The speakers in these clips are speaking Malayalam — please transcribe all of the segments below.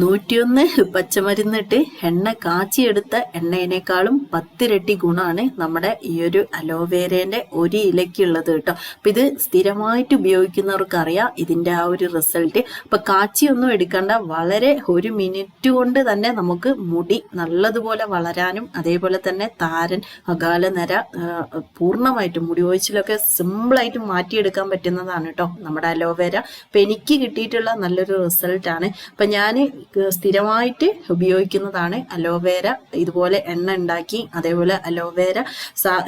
നൂറ്റിയൊന്ന് പച്ചമരുന്നിട്ട് എണ്ണ കാച്ചിയെടുത്ത എണ്ണയിനേക്കാളും പത്തിരട്ടി ഗുണമാണ് നമ്മുടെ ഈ ഒരു അലോവേരേന്റെ ഒരു ഇലയ്ക്കുള്ളത് കേട്ടോ. അപ്പൊ ഇത് സ്ഥിരമായിട്ട് ഉപയോഗിക്കുന്നവർക്ക് അറിയാം ഇതിന്റെ ആ ഒരു റിസൾട്ട്. അപ്പൊ കാച്ചിയൊന്നും എടുക്കേണ്ട. വളരെ ഒരു മിനിറ്റ് കൊണ്ട് തന്നെ നമുക്ക് മുടി നല്ലതുപോലെ വളരാനും അതേപോലെ തന്നെ താരൻ അകാല നിര പൂർണമായിട്ടും മുടി ഒഴിച്ചിലൊക്കെ സിമ്പിളായിട്ട് മാറ്റിയെടുക്കാൻ പറ്റുന്നതാണ് കേട്ടോ നമ്മുടെ അലോവേര. അപ്പൊ എനിക്ക് കിട്ടിയിട്ടുള്ള നല്ലൊരു റിസൾട്ടാണ്. അപ്പൊ ഞാൻ സ്ഥിരമായിട്ട് ഉപയോഗിക്കുന്നതാണ് അലോവേര. ഇതുപോലെ എണ്ണ ഉണ്ടാക്കി അതേപോലെ അലോവേര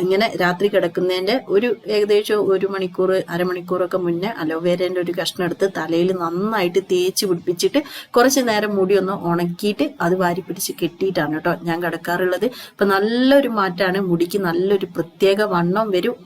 ഇങ്ങനെ രാത്രി കിടക്കുന്നതിന്റെ ഒരു ഏകദേശം ഒരു മണിക്കൂർ അരമണിക്കൂറൊക്കെ മുന്നേ അലോവേരേന്റെ ഒരു കഷ്ണം എടുത്ത് തലയിൽ നന്നായിട്ട് തേച്ച് പിടിപ്പിച്ചിട്ട് കുറച്ച് നേരം മുടി ഒന്ന് ഉണക്കിയിട്ട് അത് വാരി പിടിച്ച് കെട്ടിയിട്ടാണ് കേട്ടോ ഞാൻ കിടക്കാറുള്ളത്. ഇപ്പം നല്ലൊരു മാറ്റാണ് മുടിക്ക് നല്ലൊരു പ്രത്യേക വണ്ണം വരും.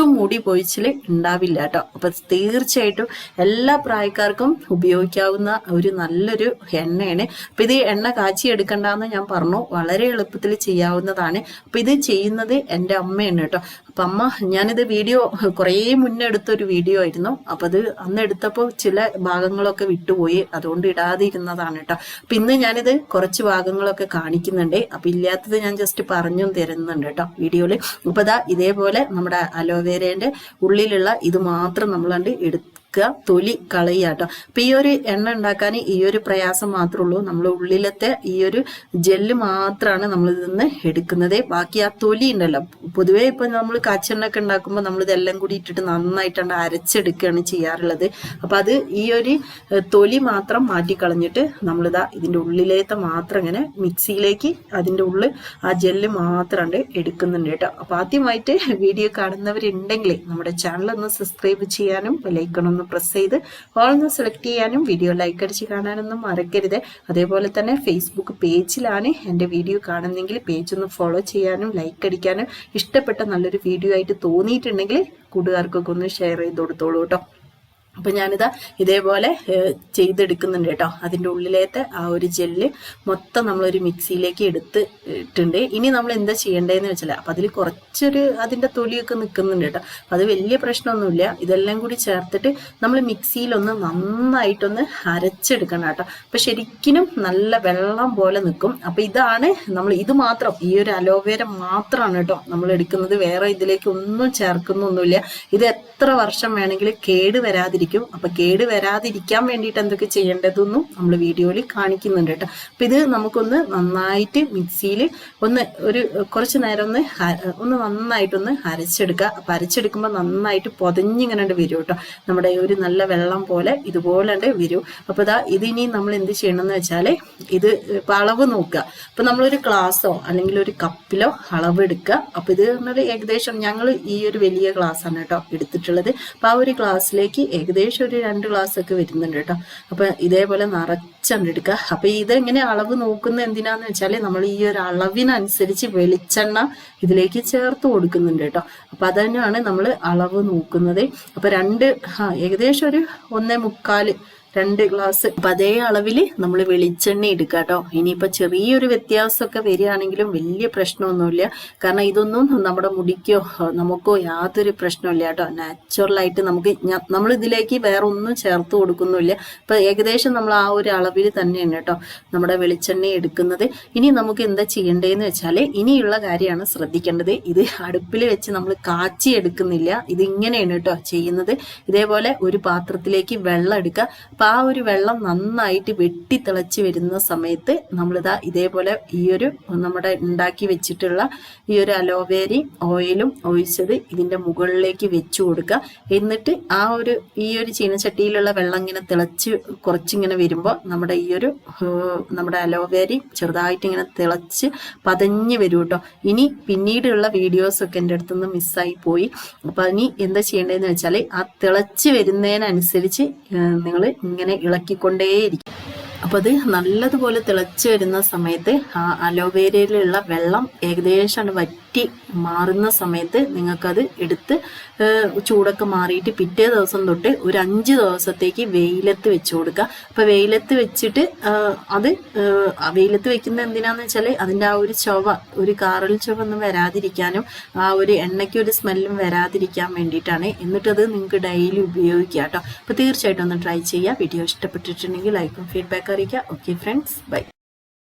ഒട്ടും മുടി പൊഴിച്ചിൽ ഉണ്ടാവില്ല കേട്ടോ. അപ്പൊ തീർച്ചയായിട്ടും എല്ലാ പ്രായക്കാർക്കും ഉപയോഗിക്കാവുന്ന ഒരു നല്ലൊരു എണ്ണയാണ്. അപ്പൊ ഇത് എണ്ണ കാച്ചി എടുക്കണ്ടെന്ന് ഞാൻ പറഞ്ഞു. വളരെ എളുപ്പത്തിൽ ചെയ്യാവുന്നതാണ്. അപ്പൊ ഇത് ചെയ്യുന്നത് എന്റെ അമ്മയാണ് കേട്ടോ. അപ്പൊ അമ്മ ഞാനിത് വീഡിയോ കുറേ മുന്നേ എടുത്തൊരു വീഡിയോ ആയിരുന്നു. അപ്പൊ അത് അന്ന് എടുത്തപ്പോൾ ചില ഭാഗങ്ങളൊക്കെ വിട്ടുപോയി. അതുകൊണ്ട് ഇടാതിരുന്നതാണ് കേട്ടോ. അപ്പൊ ഇന്ന് ഞാനിത് കുറച്ച് ഭാഗങ്ങളൊക്കെ കാണിക്കുന്നുണ്ട്. അപ്പൊ ഇല്ലാത്തത് ഞാൻ ജസ്റ്റ് പറഞ്ഞും തരുന്നുണ്ട് കേട്ടോ വീഡിയോയിൽ. അപ്പൊ ദാ ഇതേപോലെ നമ്മുടെ അലോവേരേന്റെ ഉള്ളിലുള്ള ഇത് മാത്രം നമ്മളണ്ട് എടുക്കുക തൊലി കളയുക കേട്ടോ. അപ്പൊ ഈ ഒരു എണ്ണ ഉണ്ടാക്കാൻ ഈ ഒരു പ്രയാസം മാത്രമേ ഉള്ളൂ. നമ്മൾ ഉള്ളിലത്തെ ഈ ഒരു ജെല്ല് മാത്രമാണ് നമ്മൾ ഇതിൽ നിന്ന് എടുക്കുന്നത്. ബാക്കി ആ തൊലി ഉണ്ടല്ലോ. പൊതുവേ ഇപ്പൊ നമ്മൾ കാച്ചെണ്ണൊക്കെ ഉണ്ടാക്കുമ്പോൾ നമ്മൾ ഇതെല്ലാം കൂടി ഇട്ടിട്ട് നന്നായിട്ടാണ് അരച്ചെടുക്കുകയാണ് ചെയ്യാറുള്ളത്. അപ്പൊ അത് ഈ ഒരു തൊലി മാത്രം മാറ്റി കളഞ്ഞിട്ട് നമ്മളിതാ ഇതിന്റെ ഉള്ളിലേത്തെ മാത്രം ഇങ്ങനെ മിക്സിയിലേക്ക് അതിന്റെ ഉള്ളിൽ ആ ജെല്ല് മാത്രം എടുക്കുന്നുണ്ട് കേട്ടോ. അപ്പൊ ആദ്യമായിട്ട് വീഡിയോ കാണുന്നവരുണ്ടെങ്കിൽ നമ്മുടെ ചാനൽ ഒന്ന് സബ്സ്ക്രൈബ് ചെയ്യാനും ലൈക്കൺ ഒന്ന് പ്രസ് ചെയ്ത് ഓൾ ഒന്ന് സെലക്ട് ചെയ്യാനും വീഡിയോ ലൈക്ക് അടിച്ച് കാണാനൊന്നും മറക്കരുത്. അതേപോലെ തന്നെ ഫേസ്ബുക്ക് പേജിലാണ് എന്റെ വീഡിയോ കാണുന്നെങ്കിൽ പേജ് ഒന്ന് ഫോളോ ചെയ്യാനും ലൈക്ക് അടിക്കാനും ഇഷ്ടപ്പെട്ട നല്ലൊരു വീഡിയോ ആയിട്ട് തോന്നിയിട്ടുണ്ടെങ്കിൽ കൂട്ടുകാർക്കൊക്കെ ഒന്ന് ഷെയർ ചെയ്ത് കൊടുത്തോളൂ കേട്ടോ. അപ്പൊ ഞാനിതാ ഇതേപോലെ ചെയ്തെടുക്കുന്നുണ്ട് കേട്ടോ. അതിന്റെ ഉള്ളിലത്തെ ആ ഒരു ജെല്ല് മൊത്തം നമ്മളൊരു മിക്സിയിലേക്ക് എടുത്ത് ഇട്ടുണ്ട് ഇനി നമ്മൾ എന്താ ചെയ്യേണ്ടതെന്ന് വെച്ചാൽ അപ്പം അതിൽ കുറച്ചൊരു അതിന്റെ തൊലിയൊക്കെ നിൽക്കുന്നുണ്ട് കേട്ടോ. അപ്പം അത് വലിയ പ്രശ്നമൊന്നുമില്ല. ഇതെല്ലാം കൂടി ചേർത്തിട്ട് നമ്മൾ മിക്സിയിലൊന്ന് നന്നായിട്ടൊന്ന് അരച്ചെടുക്കണം കേട്ടോ. അപ്പം ശരിക്കും നല്ല വെള്ളം പോലെ നിൽക്കും അപ്പം ഇതാണ് നമ്മൾ ഇത് മാത്രം ഈ ഒരു അലോവേര മാത്രമാണ് കേട്ടോ നമ്മൾ എടുക്കുന്നത്. വേറെ ഇതിലേക്ക് ഒന്നും ചേർക്കുന്നൊന്നുമില്ല. ഇത് എത്ര വർഷം വേണമെങ്കിലും കേട് വരാതിരിക്കും. അപ്പൊ കേട് വരാതിരിക്കാൻ വേണ്ടിയിട്ട് എന്തൊക്കെ ചെയ്യേണ്ടതെന്നും നമ്മൾ വീഡിയോയിൽ കാണിക്കുന്നുണ്ട് കേട്ടോ. അപ്പൊ ഇത് നമുക്കൊന്ന് നന്നായിട്ട് മിക്സിയിൽ ഒന്ന് ഒരു കുറച്ച് നേരം ഒന്ന് ഒന്ന് നന്നായിട്ടൊന്ന് അരച്ചെടുക്കുക. അപ്പൊ അരച്ചെടുക്കുമ്പോൾ നന്നായിട്ട് പൊതഞ്ഞിങ്ങനെ വരും കേട്ടോ. നമ്മുടെ ഒരു നല്ല വെള്ളം പോലെ ഇതുപോലെ വരും. അപ്പൊ ഇതാ ഇതിനി നമ്മൾ എന്ത് ചെയ്യണം എന്ന് വെച്ചാൽ ഇത് ഇപ്പൊ അളവ് നോക്കുക. അപ്പൊ നമ്മളൊരു ഗ്ലാസ്സോ അല്ലെങ്കിൽ ഒരു കപ്പിലോ അളവ് എടുക്കുക അപ്പൊ ഇത് പറഞ്ഞാൽ ഏകദേശം ഞങ്ങൾ ഈ ഒരു വലിയ ഗ്ലാസ് ആണ് കേട്ടോ എടുത്തിട്ടുള്ളത്. അപ്പൊ ആ ഒരു ഗ്ലാസ്സിലേക്ക് ഏകദേശം ഒരു രണ്ട് ഗ്ലാസ് ഒക്കെ വരുന്നുണ്ട് കേട്ടോ. അപ്പൊ ഇതേപോലെ നിറച്ചണ്ട് എടുക്കുക. അപ്പൊ ഇതെങ്ങനെ അളവ് നോക്കുന്ന എന്തിനാന്ന് വെച്ചാൽ നമ്മൾ ഈ ഒരു അളവിനനുസരിച്ച് വെളിച്ചെണ്ണ ഇതിലേക്ക് ചേർത്ത് കൊടുക്കുന്നുണ്ട് കേട്ടോ. അപ്പൊ തന്നെയാണ് നമ്മൾ അളവ് നോക്കുന്നത്. അപ്പൊ രണ്ട് ഏകദേശം ഒരു ഒന്നേ മുക്കാൽ രണ്ട് ഗ്ലാസ് അപ്പൊ അതേ അളവിൽ നമ്മൾ വെളിച്ചെണ്ണ എടുക്കുക കേട്ടോ. ഇനിയിപ്പോ ചെറിയൊരു വ്യത്യാസമൊക്കെ വരികയാണെങ്കിലും വലിയ പ്രശ്നമൊന്നുമില്ല. കാരണം ഇതൊന്നും നമ്മുടെ മുടിക്കോ നമുക്കോ യാതൊരു പ്രശ്നമില്ല കേട്ടോ. നാച്ചുറലായിട്ട് നമുക്ക് നമ്മൾ ഇതിലേക്ക് വേറെ ഒന്നും ചേർത്ത് കൊടുക്കുന്നില്ല ഇപ്പൊ ഏകദേശം നമ്മൾ ആ ഒരു അളവിൽ തന്നെയാണ് കേട്ടോ നമ്മുടെ വെളിച്ചെണ്ണ എടുക്കുന്നത്. ഇനി നമുക്ക് എന്താ ചെയ്യേണ്ടതെന്ന് വെച്ചാൽ ഇനിയുള്ള കാര്യമാണ് ശ്രദ്ധിക്കേണ്ടത്. ഇത് അടുപ്പിൽ വെച്ച് നമ്മൾ കാച്ചി എടുക്കുന്നില്ല. ഇത് ഇങ്ങനെയാണ് കേട്ടോ ചെയ്യുന്നത്. ഇതേപോലെ ഒരു പാത്രത്തിലേക്ക് വെള്ളം എടുക്കുക. അപ്പൊ ആ ഒരു വെള്ളം നന്നായിട്ട് വെട്ടി തിളച്ച് വരുന്ന സമയത്ത് നമ്മളിതാ ഇതേപോലെ ഈ ഒരു നമ്മുടെ ഉണ്ടാക്കി വെച്ചിട്ടുള്ള ഈ ഒരു അലോവേരി ഓയിലും ഒഴിച്ചത് ഇതിന്റെ മുകളിലേക്ക് വെച്ചു കൊടുക്കുക. എന്നിട്ട് ആ ഒരു ഈ ഒരു ചീനച്ചട്ടിയിലുള്ള വെള്ളം ഇങ്ങനെ തിളച്ച് കുറച്ചിങ്ങനെ വരുമ്പോൾ നമ്മുടെ ഈ ഒരു നമ്മുടെ അലോവേരി ചെറുതായിട്ട് ഇങ്ങനെ തിളച്ച് പതഞ്ഞ് വരും കേട്ടോ ഇനി പിന്നീടുള്ള വീഡിയോസൊക്കെ എന്റെ അടുത്തുനിന്ന് മിസ്സായി പോയി. അപ്പൊ ഇനി എന്താ ചെയ്യേണ്ടതെന്ന് വെച്ചാൽ ആ തിളച്ച് വരുന്നതിനനുസരിച്ച് നിങ്ങൾ ഇങ്ങനെ ഇളക്കിക്കൊണ്ടേയിരിക്കും. അപ്പൊ അത് നല്ലതുപോലെ തിളച്ച് വരുന്ന സമയത്ത് ആ അലോവേരയിലുള്ള വെള്ളം ഏകദേശം വറ്റി മാറുന്ന സമയത്ത് നിങ്ങൾക്കത് എടുത്ത് ചൂടൊക്കെ മാറിയിട്ട് പിറ്റേ ദിവസം തൊട്ട് ഒരു അഞ്ച് ദിവസത്തേക്ക് വെയിലത്ത് വെച്ച് കൊടുക്കുക. അപ്പൊ വെയിലത്ത് വെച്ചിട്ട് അത് വെയിലത്ത് വെക്കുന്ന എന്തിനാന്ന് വെച്ചാൽ അതിന്റെ ആ ഒരു ചൊവ ഒരു കാറൽ ചൊവ ഒന്നും വരാതിരിക്കാനും ആ ഒരു എണ്ണയ്ക്ക് ഒരു സ്മെല്ലും വരാതിരിക്കാൻ വേണ്ടിയിട്ടാണ്. എന്നിട്ടത് നിങ്ങൾക്ക് ഡെയിലി ഉപയോഗിക്കുക കേട്ടോ. അപ്പൊ തീർച്ചയായിട്ടും ഒന്ന് ട്രൈ ചെയ്യുക. വീഡിയോ ഇഷ്ടപ്പെട്ടിട്ടുണ്ടെങ്കിൽ ലൈക്കും ഫീഡ്ബാക്ക് जानकारी क्या? Okay friends bye